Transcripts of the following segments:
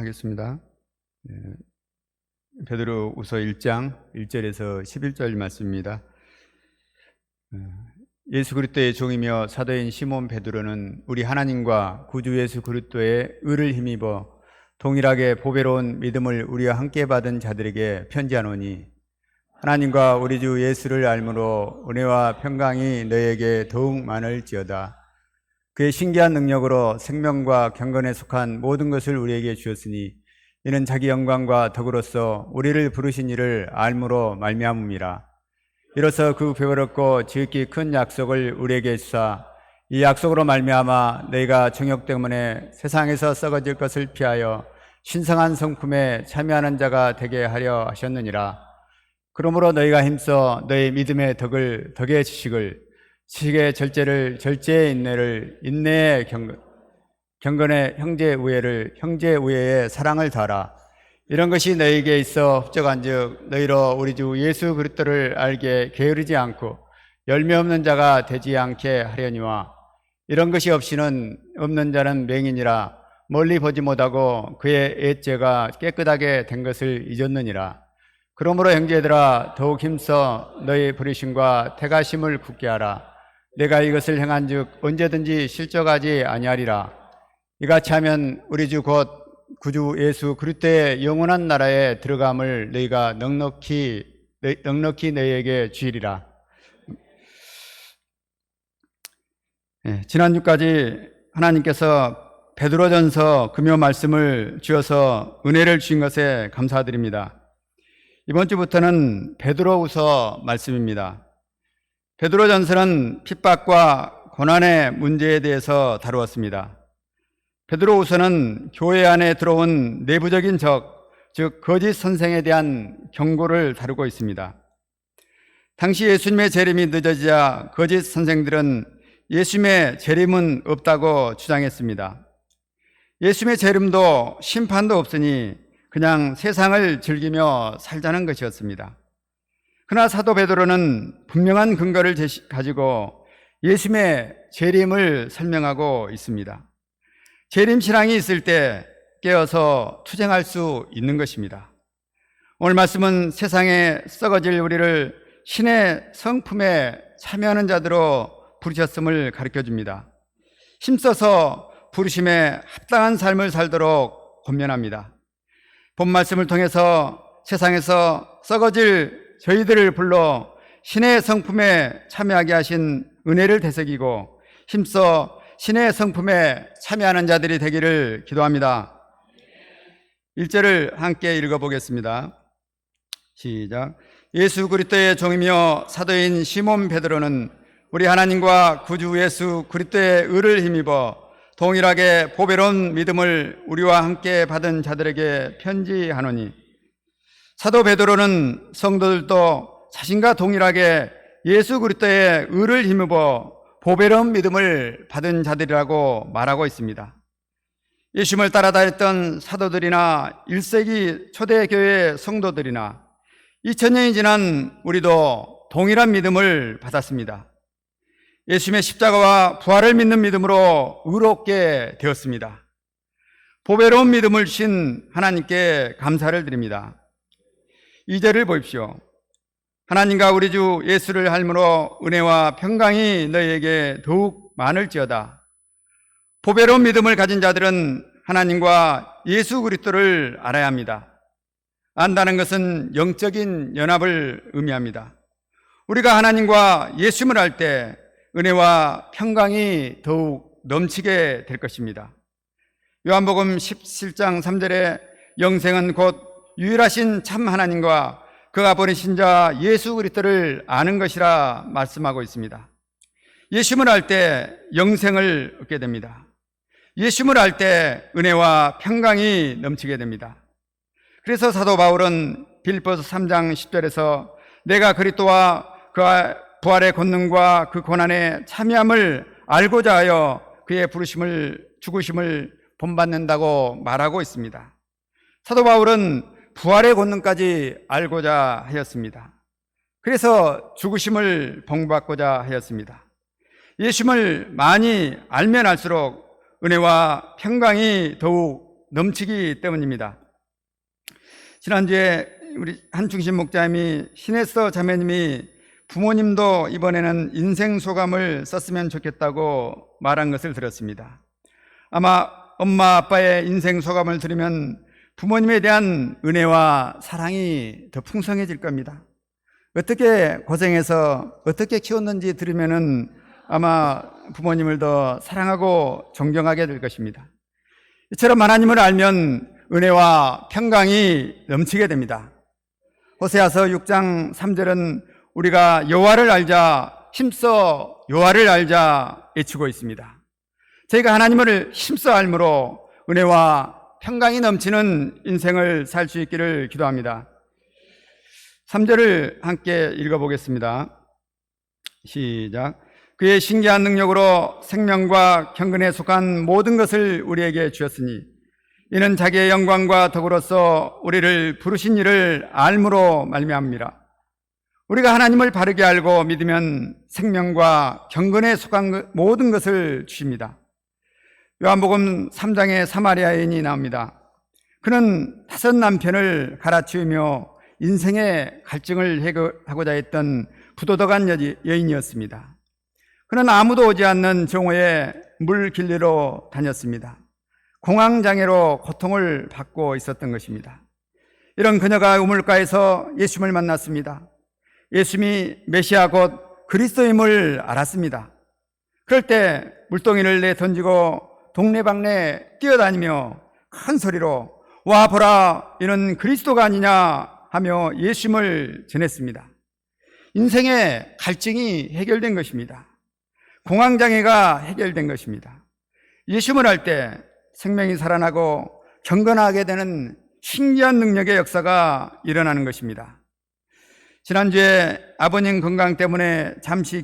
하겠습니다. 예, 베드로 우서 1장 1절에서 11절 말씀입니다. 어, 예수 그리스도의 종이며 사도인 시몬 베드로는 우리 하나님과 구주 예수 그리스도의 의를 힘입어 동일하게 보배로운 믿음을 우리와 함께 받은 자들에게 편지하노니 하나님과 우리 주 예수를 알므로 은혜와 평강이 너에게 더욱 많을지어다. 그의 신기한 능력으로 생명과 경건에 속한 모든 것을 우리에게 주었으니 이는 자기 영광과 덕으로서 우리를 부르신 이를 알므로 말미암음이라. 이로써 그 배어렵고 지극히 큰 약속을 우리에게 주사 이 약속으로 말미암아 너희가 정욕 때문에 세상에서 썩어질 것을 피하여 신성한 성품에 참여하는 자가 되게 하려 하셨느니라. 그러므로 너희가 힘써 너희 믿음의 덕을 덕의 지식을 지식의 절제를 절제의 인내를 인내의 경건 경건의 형제 우애를 형제 우애의 사랑을 다라. 이런 것이 너희에게 있어 흡족한즉 너희로 우리 주 예수 그리스도를 알게 게으르지 않고 열매 없는 자가 되지 않게 하려니와 이런 것이 없이는 없는 자는 맹인이라 멀리 보지 못하고 그의 애죄가 깨끗하게 된 것을 잊었느니라. 그러므로 형제들아 더욱 힘써 너희 부르심과 태가심을 굳게 하라 내가 이것을 행한즉 언제든지 실족하지 아니하리라 이같이 하면 우리 주 곧 구주 예수 그리스도의 영원한 나라에 들어감을 너희가 넉넉히 넉넉히 너희에게 주리라. 예, 지난주까지 하나님께서 베드로전서 금요 말씀을 주어서 은혜를 주신 것에 감사드립니다. 이번 주부터는 베드로우서 말씀입니다. 베드로전서는 핍박과 고난의 문제에 대해서 다루었습니다. 베드로우서는 교회 안에 들어온 내부적인 적, 즉 거짓 선생에 대한 경고를 다루고 있습니다. 당시 예수님의 재림이 늦어지자 거짓 선생들은 예수님의 재림은 없다고 주장했습니다. 예수님의 재림도 심판도 없으니 그냥 세상을 즐기며 살자는 것이었습니다. 그러나 사도 베드로는 분명한 근거를 가지고 예수님의 재림을 설명하고 있습니다. 재림 신앙이 있을 때 깨어서 투쟁할 수 있는 것입니다. 오늘 말씀은 세상에 썩어질 우리를 신의 성품에 참여하는 자들로 부르셨음을 가르쳐 줍니다. 힘써서 부르심에 합당한 삶을 살도록 권면합니다. 본 말씀을 통해서 세상에서 썩어질 저희들을 불러 신의 성품에 참여하게 하신 은혜를 되새기고 힘써 신의 성품에 참여하는 자들이 되기를 기도합니다. 1절을 함께 읽어보겠습니다. 시작. 예수 그리스도의 종이며 사도인 시몬 베드로는 우리 하나님과 구주 예수 그리스도의 의를 힘입어 동일하게 보배로운 믿음을 우리와 함께 받은 자들에게 편지하노니 사도 베드로는 성도들도 자신과 동일하게 예수 그리스도의 의를 힘입어 보배로운 믿음을 받은 자들이라고 말하고 있습니다. 예수님을 따라다녔던 사도들이나 1세기 초대교회 성도들이나 2000년이 지난 우리도 동일한 믿음을 받았습니다. 예수님의 십자가와 부활을 믿는 믿음으로 의롭게 되었습니다. 보배로운 믿음을 주신 하나님께 감사를 드립니다. 이절을 보십시오. 하나님과 우리 주 예수를 할므로 은혜와 평강이 너희에게 더욱 많을지어다. 보배로운 믿음을 가진 자들은 하나님과 예수 그리스도를 알아야 합니다. 안다는 것은 영적인 연합을 의미합니다. 우리가 하나님과 예수님을 알 때 은혜와 평강이 더욱 넘치게 될 것입니다. 요한복음 17장 3절에 영생은 곧 유일하신 참 하나님과 그가 보내신 자 예수 그리스도를 아는 것이라 말씀하고 있습니다. 예수님을 알 때 영생을 얻게 됩니다. 예수님을 알 때 은혜와 평강이 넘치게 됩니다. 그래서 사도 바울은 빌보서 3장 10절에서 내가 그리스도와 그 부활의 권능과 그 고난의 참여함을 알고자 하여 그의 부르심을 죽으심을 본받는다고 말하고 있습니다. 사도 바울은 부활의 권능까지 알고자 하였습니다. 그래서 죽으심을 봉받고자 하였습니다. 예수님을 많이 알면 알수록 은혜와 평강이 더욱 넘치기 때문입니다. 지난주에 우리 한중신 목자님이 신혜서 자매님이 부모님도 이번에는 인생 소감을 썼으면 좋겠다고 말한 것을 들었습니다. 아마 엄마 아빠의 인생 소감을 들으면 부모님에 대한 은혜와 사랑이 더 풍성해질 겁니다. 어떻게 고생해서 어떻게 키웠는지 들으면은 아마 부모님을 더 사랑하고 존경하게 될 것입니다. 이처럼 하나님을 알면 은혜와 평강이 넘치게 됩니다. 호세아서 6장 3절은 우리가 여호와를 알자 힘써 여호와를 알자 외치고 있습니다. 저희가 하나님을 힘써 알므로 은혜와 평강이 넘치는 인생을 살 수 있기를 기도합니다. 3절을 함께 읽어보겠습니다. 시작. 그의 신기한 능력으로 생명과 경건에 속한 모든 것을 우리에게 주었으니 이는 자기의 영광과 덕으로서 우리를 부르신 이를 알므로 말미암니라. 우리가 하나님을 바르게 알고 믿으면 생명과 경건에 속한 모든 것을 주십니다. 요한복음 3장에 사마리아 여인이 나옵니다. 그는 다섯 남편을 갈아치우며 인생의 갈증을 해결하고자 했던 부도덕한 여인이었습니다. 그는 아무도 오지 않는 정오에 물 길리로 다녔습니다. 공황장애로 고통을 받고 있었던 것입니다. 이런 그녀가 우물가에서 예수님을 만났습니다. 예수님이 메시아 곧 그리스도임을 알았습니다. 그럴 때 물동이를 내 던지고 동네방네 뛰어다니며 큰 소리로 와 보라 이는 그리스도가 아니냐 하며 예수님을 전했습니다. 인생의 갈증이 해결된 것입니다. 공황장애가 해결된 것입니다. 예수님을 할 때 생명이 살아나고 경건하게 되는 신기한 능력의 역사가 일어나는 것입니다. 지난주에 아버님 건강 때문에 잠시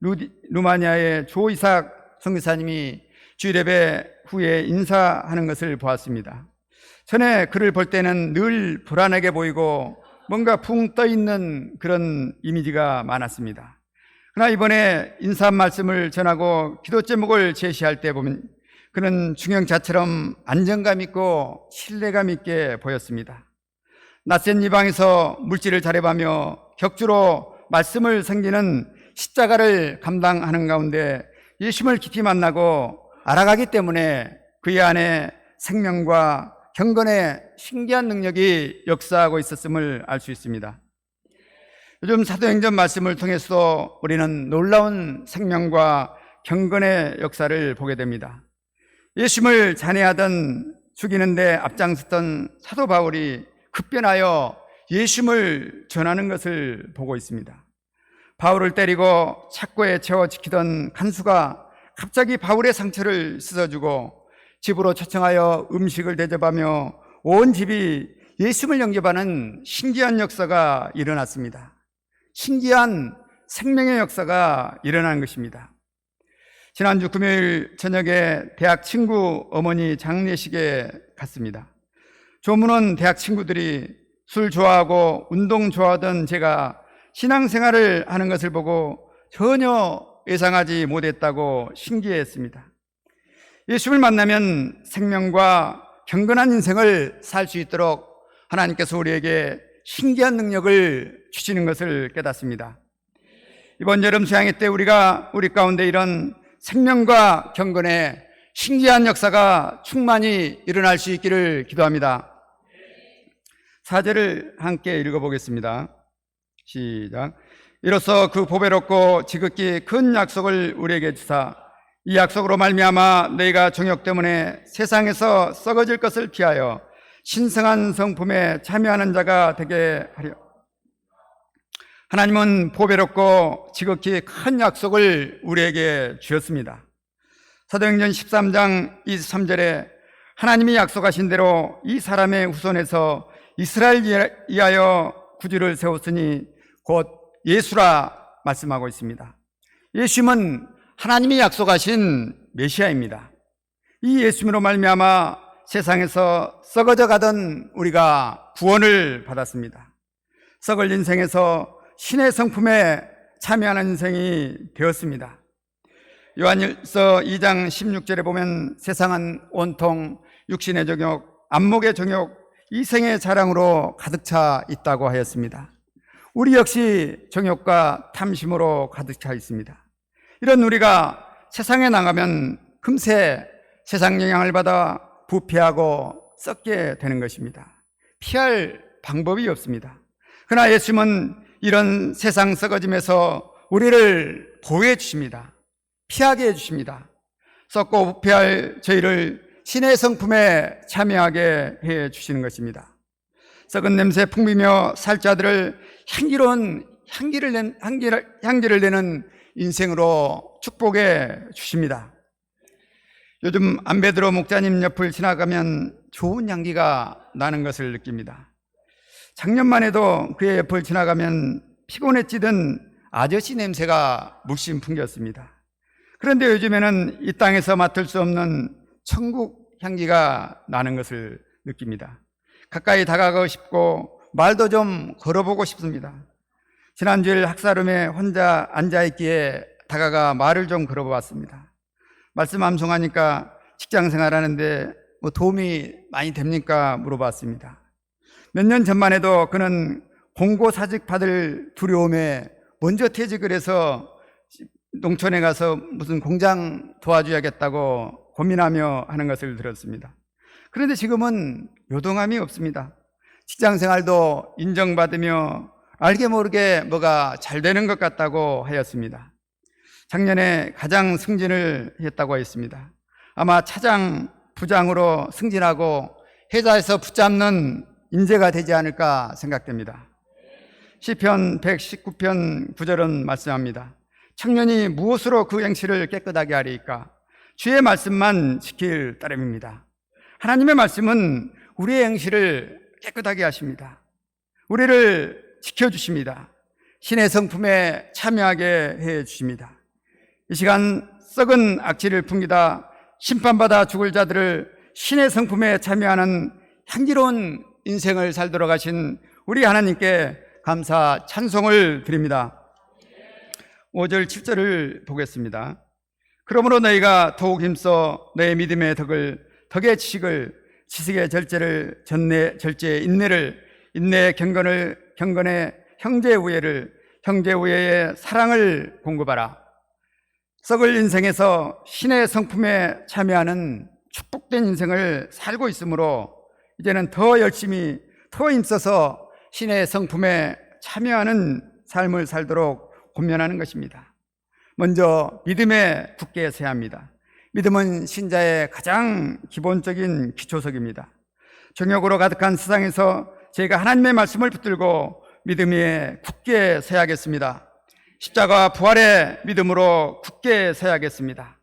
루디, 루마니아의 조이삭 성교사님이 주일예배 후에 인사하는 것을 보았습니다. 전에 그를 볼 때는 늘 불안하게 보이고 뭔가 붕 떠 있는 그런 이미지가 많았습니다. 그러나 이번에 인사 말씀을 전하고 기도 제목을 제시할 때 보면 그는 중형자처럼 안정감 있고 신뢰감 있게 보였습니다. 낯선 이방에서 물질을 자립하며 격주로 말씀을 섬기는 십자가를 감당하는 가운데 예수님을 깊이 만나고 알아가기 때문에 그의 안에 생명과 경건의 신기한 능력이 역사하고 있었음을 알 수 있습니다. 요즘 사도행전 말씀을 통해서 우리는 놀라운 생명과 경건의 역사를 보게 됩니다. 예수님을 잔해하던 죽이는데 앞장섰던 사도 바울이 급변하여 예수님을 전하는 것을 보고 있습니다. 바울을 때리고 착고에 채워 지키던 간수가 갑자기 바울의 상처를 씻어주고 집으로 초청하여 음식을 대접하며 온 집이 예수님을 영접하는 신기한 역사가 일어났습니다. 신기한 생명의 역사가 일어나는 것입니다. 지난주 금요일 저녁에 대학 친구 어머니 장례식에 갔습니다. 조문은 대학 친구들이 술 좋아하고 운동 좋아하던 제가 신앙생활을 하는 것을 보고 전혀 예상하지 못했다고 신기했습니다. 예수를 만나면 생명과 경건한 인생을 살 수 있도록 하나님께서 우리에게 신기한 능력을 주시는 것을 깨닫습니다. 이번 여름 수양회 때 우리가 우리 가운데 이런 생명과 경건의 신기한 역사가 충만히 일어날 수 있기를 기도합니다. 사절을 함께 읽어보겠습니다. 시작. 이로써 그 보배롭고 지극히 큰 약속을 우리에게 주사 이 약속으로 말미암아 너희가 정욕 때문에 세상에서 썩어질 것을 피하여 신성한 성품에 참여하는 자가 되게 하려. 하나님은 보배롭고 지극히 큰 약속을 우리에게 주었습니다. 사도행전 13장 23절에 하나님이 약속하신 대로 이 사람의 후손에서 이스라엘 이하여 구주를 세웠으니 곧 예수라 말씀하고 있습니다. 예수님은 하나님이 약속하신 메시아입니다. 이 예수님으로 말미암아 세상에서 썩어져 가던 우리가 구원을 받았습니다. 썩을 인생에서 신의 성품에 참여하는 인생이 되었습니다. 요한일서 2장 16절에 보면 세상은 온통 육신의 정욕, 안목의 정욕, 이생의 자랑으로 가득 차 있다고 하였습니다. 우리 역시 정욕과 탐심으로 가득 차 있습니다. 이런 우리가 세상에 나가면 금세 세상 영향을 받아 부패하고 썩게 되는 것입니다. 피할 방법이 없습니다. 그러나 예수님은 이런 세상 썩어짐에서 우리를 보호해 주십니다. 피하게 해 주십니다. 썩고 부패할 저희를 신의 성품에 참여하게 해 주시는 것입니다. 썩은 냄새 풍기며 살 자들을 향기로운 향기를 낸 향기를, 향기를 내는 인생으로 축복해 주십니다. 요즘 안베드로 목자님 옆을 지나가면 좋은 향기가 나는 것을 느낍니다. 작년만 해도 그의 옆을 지나가면 피곤에 찌든 아저씨 냄새가 물씬 풍겼습니다. 그런데 요즘에는 이 땅에서 맡을 수 없는 천국 향기가 나는 것을 느낍니다. 가까이 다가가고 싶고 말도 좀 걸어보고 싶습니다. 지난주일 학사룸에 혼자 앉아있기에 다가가 말을 좀 걸어보았습니다. 말씀 암송하니까 직장 생활하는데 뭐 도움이 많이 됩니까? 물어봤습니다. 몇 년 전만 해도 그는 공고사직 받을 두려움에 먼저 퇴직을 해서 농촌에 가서 무슨 공장 도와줘야겠다고 고민하며 하는 것을 들었습니다. 그런데 지금은 요동함이 없습니다. 직장 생활도 인정받으며 알게 모르게 뭐가 잘 되는 것 같다고 하였습니다. 작년에 가장 승진을 했다고 했습니다. 아마 차장, 부장으로 승진하고 회사에서 붙잡는 인재가 되지 않을까 생각됩니다. 시편 119편 9절은 말씀합니다. 청년이 무엇으로 그 행실을 깨끗하게 하리까? 주의 말씀만 지킬 따름입니다. 하나님의 말씀은 우리의 행실을 깨끗하게 하십니다. 우리를 지켜주십니다. 신의 성품에 참여하게 해 주십니다. 이 시간 썩은 악취를 풍기다 심판받아 죽을 자들을 신의 성품에 참여하는 향기로운 인생을 살도록 하신 우리 하나님께 감사 찬송을 드립니다. 5절 7절을 보겠습니다. 그러므로 너희가 더욱 힘써 너의 믿음의 덕을 덕의 지식을 지식의 절제를 전내 절제의 인내를 인내의 경건을 경건의 형제 우애를 형제 우애의 사랑을 공급하라. 썩을 인생에서 신의 성품에 참여하는 축복된 인생을 살고 있으므로 이제는 더 열심히 더 힘써서 신의 성품에 참여하는 삶을 살도록 권면하는 것입니다. 먼저 믿음에 굳게 서야 합니다. 믿음은 신자의 가장 기본적인 기초석입니다. 정욕으로 가득한 세상에서 제가 하나님의 말씀을 붙들고 믿음 위에 굳게 서야겠습니다. 십자가 부활의 믿음으로 굳게 서야겠습니다.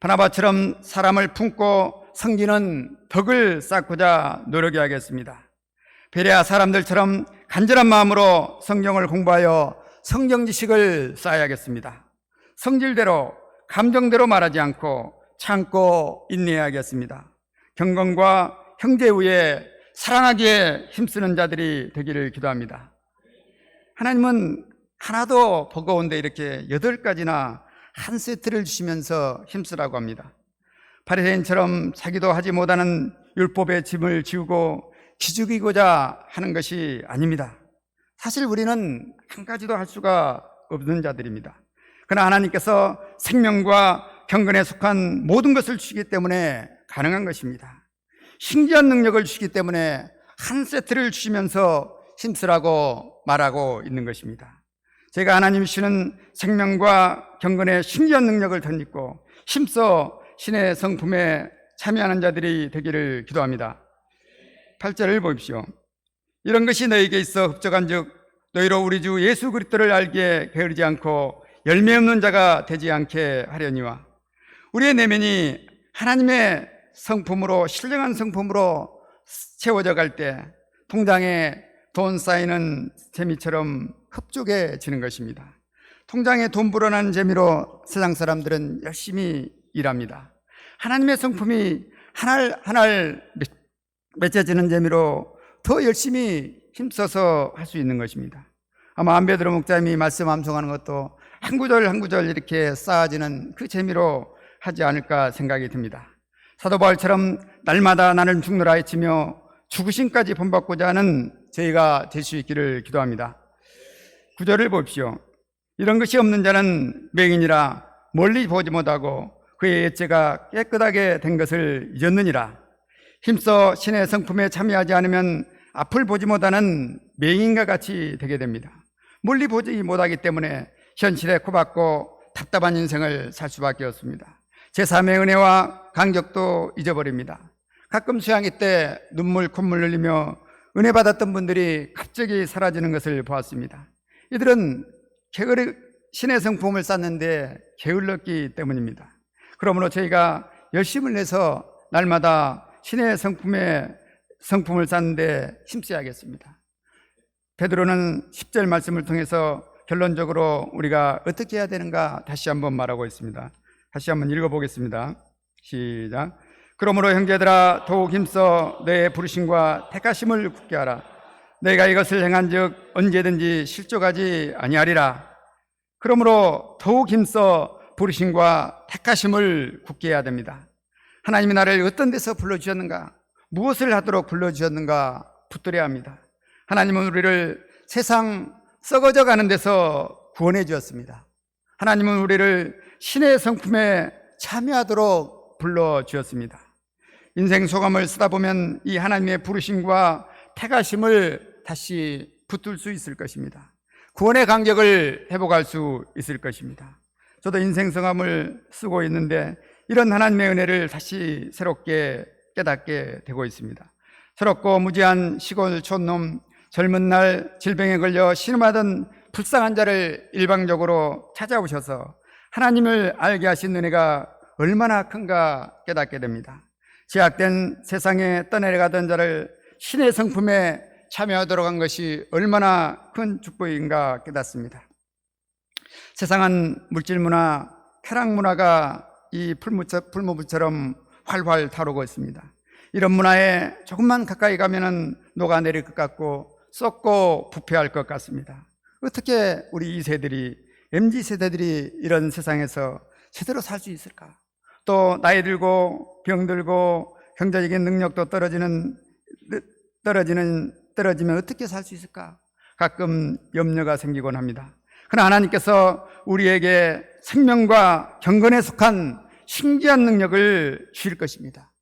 바나바처럼 사람을 품고 성기는 덕을 쌓고자 노력해야겠습니다. 베레아 사람들처럼 간절한 마음으로 성경을 공부하여 성경 지식을 쌓아야겠습니다. 성질대로 감정대로 말하지 않고 참고 인내해야겠습니다. 경건과 형제 위에 사랑하기에 힘쓰는 자들이 되기를 기도합니다. 하나님은 하나도 버거운데 이렇게 여덟 가지나 한 세트를 주시면서 힘쓰라고 합니다. 바리새인처럼 자기도 하지 못하는 율법의 짐을 지우고 기죽이고자 하는 것이 아닙니다. 사실 우리는 한 가지도 할 수가 없는 자들입니다. 그러나 하나님께서 생명과 경건에 속한 모든 것을 주시기 때문에 가능한 것입니다. 신기한 능력을 주시기 때문에 한 세트를 주시면서 힘쓰라고 말하고 있는 것입니다. 제가 하나님 주시는 생명과 경건의 신기한 능력을 덧입고 힘써 신의 성품에 참여하는 자들이 되기를 기도합니다. 8절을 보십시오. 이런 것이 너에게 있어 흡족한 즉 너희로 우리 주 예수 그리스도를 알기에 게으르지 않고 열매 없는 자가 되지 않게 하려니와 우리의 내면이 하나님의 성품으로 신령한 성품으로 채워져 갈 때 통장에 돈 쌓이는 재미처럼 흡족해지는 것입니다. 통장에 돈 불어나는 재미로 세상 사람들은 열심히 일합니다. 하나님의 성품이 하날 하날 맺혀지는 재미로 더 열심히 힘써서 할 수 있는 것입니다. 아마 안베드로 목자님이 말씀 암송하는 것도 한 구절 한 구절 이렇게 쌓아지는 그 재미로 하지 않을까 생각이 듭니다. 사도 바울처럼 날마다 나는 죽노라 외치며 죽으심까지 본받고자 하는 저희가 될 수 있기를 기도합니다. 구절을 보십시오. 이런 것이 없는 자는 맹인이라 멀리 보지 못하고 그의 예체가 깨끗하게 된 것을 잊었느니라. 힘써 신의 성품에 참여하지 않으면 앞을 보지 못하는 맹인과 같이 되게 됩니다. 멀리 보지 못하기 때문에 현실에 코박고 답답한 인생을 살 수밖에 없습니다. 제3의 은혜와 간격도 잊어버립니다. 가끔 수양회 때 눈물 콧물 흘리며 은혜 받았던 분들이 갑자기 사라지는 것을 보았습니다. 이들은 게으르 신의 성품을 쌓는데 게을렀기 때문입니다. 그러므로 저희가 열심을 내서 날마다 신의 성품에 성품을 쌓는데 힘써야겠습니다. 베드로는 10절 말씀을 통해서 결론적으로 우리가 어떻게 해야 되는가 다시 한번 말하고 있습니다. 다시 한번 읽어보겠습니다. 시작. 그러므로 형제들아 더욱 힘써 너의 부르심과 택하심을 굳게 하라. 내가 이것을 행한즉 언제든지 실족하지 아니하리라. 그러므로 더욱 힘써 부르심과 택하심을 굳게 해야 됩니다. 하나님이 나를 어떤 데서 불러주셨는가? 무엇을 하도록 불러주셨는가? 붙들어야 합니다. 하나님은 우리를 세상 썩어져 가는 데서 구원해 주었습니다. 하나님은 우리를 신의 성품에 참여하도록 불러 주었습니다. 인생 소감을 쓰다 보면 이 하나님의 부르심과 택하심을 다시 붙들 수 있을 것입니다. 구원의 간격을 회복할 수 있을 것입니다. 저도 인생 성함을 쓰고 있는데 이런 하나님의 은혜를 다시 새롭게 깨닫게 되고 있습니다. 새롭고 무지한 시골 촌놈 젊은 날 질병에 걸려 신음하던 불쌍한 자를 일방적으로 찾아오셔서 하나님을 알게 하신 은혜가 얼마나 큰가 깨닫게 됩니다. 제약된 세상에 떠내려가던 자를 신의 성품에 참여하도록 한 것이 얼마나 큰 축복인가 깨닫습니다. 세상은 물질 문화, 쾌락 문화가 이 풀무불처럼 활활 타오르고 있습니다. 이런 문화에 조금만 가까이 가면은 녹아내릴 것 같고 썩고 부패할 것 같습니다. 어떻게 우리 이 세들이 MZ 세대들이 이런 세상에서 제대로 살 수 있을까? 또 나이 들고 병 들고 경제적인 능력도 떨어지는 떨어지는 떨어지면 어떻게 살 수 있을까? 가끔 염려가 생기곤 합니다. 그러나 하나님께서 우리에게 생명과 경건에 속한 신기한 능력을 주실 것입니다.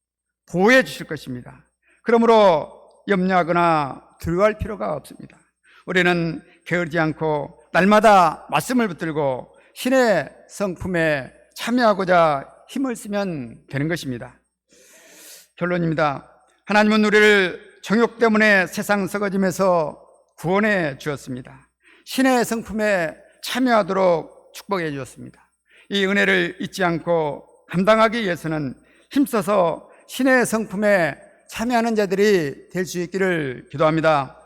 보호해 주실 것입니다. 그러므로 염려하거나 두려워할 필요가 없습니다. 우리는 게으르지 않고 날마다 말씀을 붙들고 신의 성품에 참여하고자 힘을 쓰면 되는 것입니다. 결론입니다. 하나님은 우리를 정욕 때문에 세상 썩어짐에서 구원해 주었습니다. 신의 성품에 참여하도록 축복해 주었습니다. 이 은혜를 잊지 않고 감당하기 위해서는 힘써서 신의 성품에 참여하는 자들이 될 수 있기를 기도합니다.